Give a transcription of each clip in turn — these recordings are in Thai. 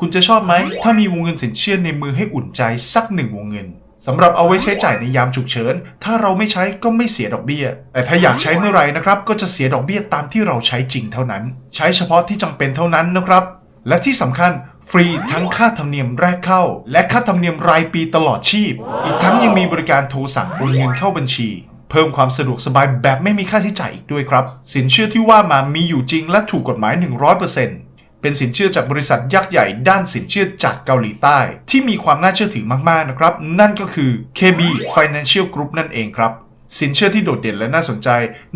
คุณจะชอบไหม ถ้ามีวงเงินสินเชื่อในมือให้อุ่นใจสักหนึ่งวงเงินสำหรับเอาไว้ใช้จ่ายในยามฉุกเฉิน ถ้าเราไม่ใช้ก็ไม่เสียดอกเบี้ย แต่ถ้าอยากใช้เมื่อไหร่นะครับ ก็จะเสียดอกเบี้ยตามที่เราใช้จริงเท่านั้น ใช้เฉพาะที่จำเป็นเท่านั้นนะครับ และที่สำคัญฟรีทั้งค่าธรรมเนียมแรกเข้า และค่าธรรมเนียมรายปีตลอดชีพ อีกทั้งยังมีบริการโทรสั่งโอนเงินเข้าบัญชี เพิ่มความสะดวกสบายแบบไม่มีค่าใช้จ่ายอีกด้วยครับ สินเชื่อที่ว่ามามีอยู่จริงและถูกกฎหมาย 100% เป็นสินเชื่อจากบริษัทยักษ์ใหญ่ด้านสินเชื่อจากเกาหลีใต้ ที่มีความน่าเชื่อถือมากๆนะครับ นั่นก็คือ KB Financial Group นั่นเองครับ สินเชื่อที่โดดเด่นและน่าสนใจ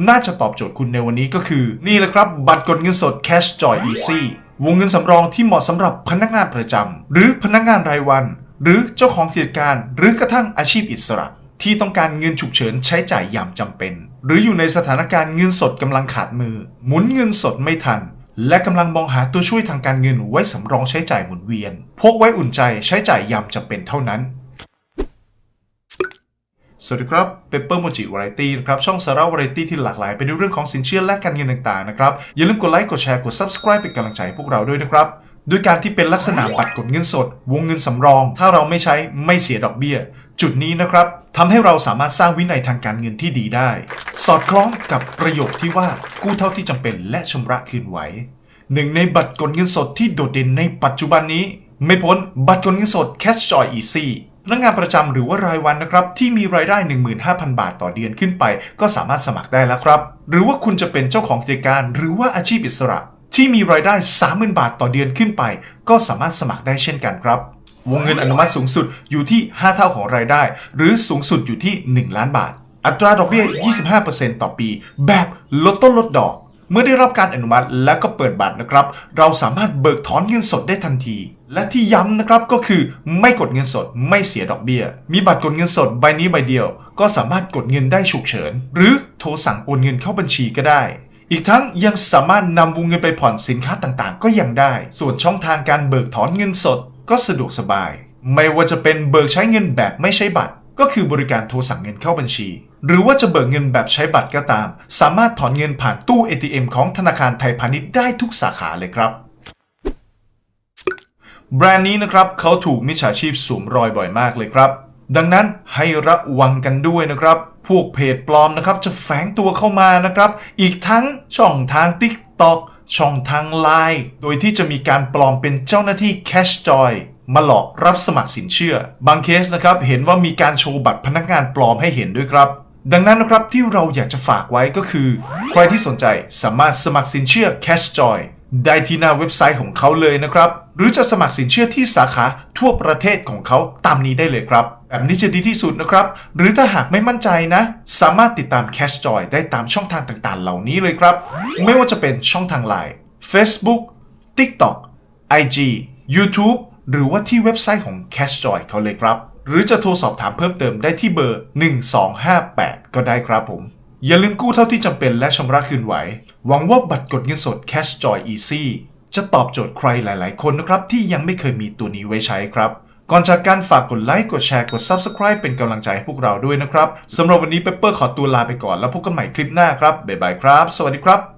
น่าจะตอบโจทย์คุณในวันนี้ก็คือ นี่แหละครับ บัตรกดเงินสด Cash Joy Easy วงเงินสำรองที่เหมาะสำหรับพนักงานประจำหรือพนักงานรายวัน หรือเจ้าของกิจการหรือกระทั่งอาชีพอิสระ ที่ต้องการเงินฉุกเฉินใช้จ่ายยามจำเป็น หรืออยู่ในสถานการณ์เงินสดกำลังขาดมือ หมุนเงินสดไม่ทัน และกำลังมองหาตัวช่วยทางการเงินไว้สำรองใช้จ่ายหมุนเวียน พกไว้อุ่นใจใช้จ่ายยามจำเป็นเท่านั้น สวัสดีครับเปเปอร์โมจิวาไรตี้นะครับ ช่องสาระวาไรตี้ที่หลากหลาย ไปในเรื่องของสินเชื่อและการเงินต่างๆนะครับ อย่าลืมกดไลค์กดแชร์กด Subscribe เป็นกำลังใจให้พวกเราด้วยนะครับด้วยการที่เป็นลักษณะบัตรกดเงินสด วงเงินสำรอง ถ้าเราไม่ใช้ไม่เสียดอกเบี้ย จุดนี้นะครับทำให้เราสามารถสร้างวินัยทางการเงินที่ดีได้ สอดคล้องกับประโยคที่ว่ากู้เท่าที่จำเป็นและชำระคืนไหวหนึ่งในบัตรกดเงินสดที่โดดเด่นในปัจจุบันนี้ ไม่พ้นบัตรกดเงินสด Cash Joy Easy พนักงานประจำหรือว่ารายวันนะครับ ที่มีรายได้ 15,000 บาทต่อเดือนขึ้นไป ก็สามารถสมัครได้แล้วครับ หรือว่าคุณจะเป็นเจ้าของกิจการหรือว่าอาชีพอิสระ ที่มีรายได้ 30,000 บาทต่อเดือนขึ้นไป ก็สามารถสมัครได้เช่นกันครับ วงเงินอนุมัติสูงสุดอยู่ที่ 5 เท่าของรายได้ หรือสูงสุดอยู่ที่ 1 ล้านบาท อัตราดอกเบี้ย 25%ต่อปี แบบลดต้นลดดอก เมื่อได้รับการอนุมัติและก็เปิดบัตรนะครับ เราสามารถเบิกถอนเงินสดได้ทันที และที่ย้ำนะครับก็คือไม่กดเงินสดไม่เสียดอกเบี้ย มีบัตรกดเงินสดใบนี้ใบเดียว ก็สามารถกดเงินได้ฉุกเฉิน หรือโทรสั่งโอนเงินเข้าบัญชีก็ได้อีกทั้งยังสามารถนำวงเงินไปผ่อนสินค้าต่างๆ ก็ยังได้ ส่วนช่องทางการเบิกถอนเงินสด ก็สะดวกสบาย ไม่ว่าจะเป็นเบิกใช้เงินแบบไม่ใช้บัตร ก็คือบริการโทรสั่งเงินเข้าบัญชี หรือว่าจะเบิกเงินแบบใช้บัตรก็ตาม สามารถถอนเงินผ่านตู้ ATM ของธนาคารไทยพาณิชย์ได้ทุกสาขาเลยครับ แบรนด์นี้นะครับเขาถูกมิจฉาชีพสวมรอยบ่อยมากเลยครับ ดังนั้นให้ระวังกันด้วยนะครับพวกเพจปลอมนะครับจะแฝงตัวเข้ามานะครับ อีกทั้งช่องทาง TikTok ช่องทางไลน์โดยที่จะมีการปลอมเป็นเจ้าหน้าที่ Cash Joy มาหลอกรับสมัครสินเชื่อ บางเคสนะครับเห็นว่ามีการโชว์บัตรพนักงานปลอมให้เห็นด้วยครับ ดังนั้นนะครับที่เราอยากจะฝากไว้ก็คือ ใครที่สนใจสามารถสมัครสินเชื่อ Cash Joy ได้ที่หน้าเว็บไซต์ของเขาเลยนะครับ หรือจะสมัครสินเชื่อที่สาขาทั่วประเทศของเขาตามนี้ได้เลยครับ แบบนี้จะดีที่สุดนะครับ หรือถ้าหากไม่มั่นใจนะ สามารถติดตาม Cash Joy ได้ตามช่องทางต่างๆ เหล่านี้เลยครับ ไม่ว่าจะเป็นช่องทาง Line Facebook TikTok IG YouTube หรือว่าที่เว็บไซต์ของ Cash Joy เขาเลยครับ หรือจะโทรสอบถามเพิ่มเติมได้ที่เบอร์ 1258 ก็ได้ครับผม อย่าลืมกู้เท่าที่จำเป็นและชำระคืนไหว หวังว่าบัตรกดเงินสด Cash Joy Easy จะตอบโจทย์ใครหลายๆ คนนะครับ ที่ยังไม่เคยมีตัวนี้ไว้ใช้ครับ ก่อนจากการฝากกดไลค์ กดแชร์ กด Subscribe เป็นกำลังใจให้พวกเราด้วยนะครับสำหรับวันนี้เปเปอร์ขอตัวลาไปก่อนแล้วพบกันใหม่คลิปหน้าครับบ๊ายบายครับ สวัสดีครับ